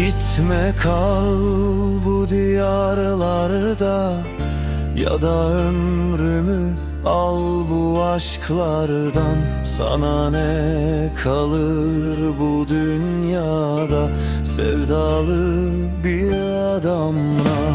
Benimle kal bu diyarlarda Ya da ömrümü al bu aşklardan. Sana ne kalır bu dünyada Sevdalı bir adamla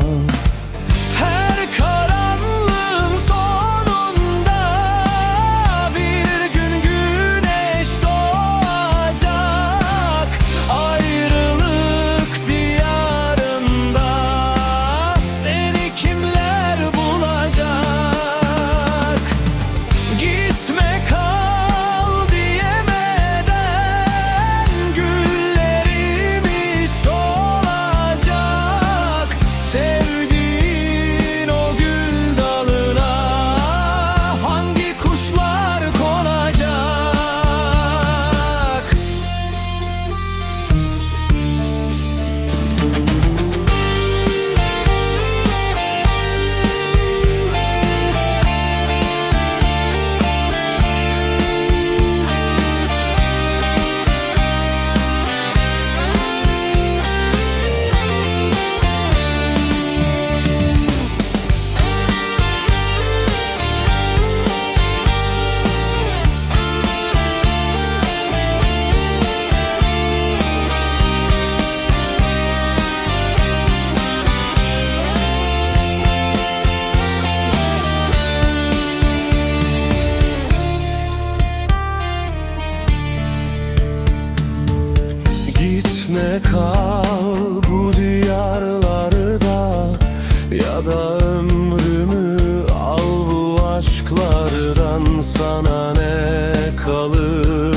Benimle kal bu diyarlarda Ya da ömrümü al bu aşklardan Sana ne kalır?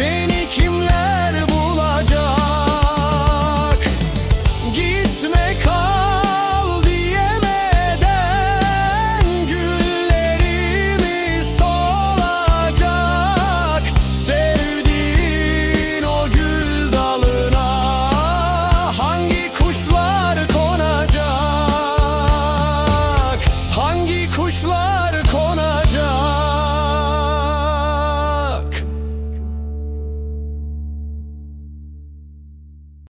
Sin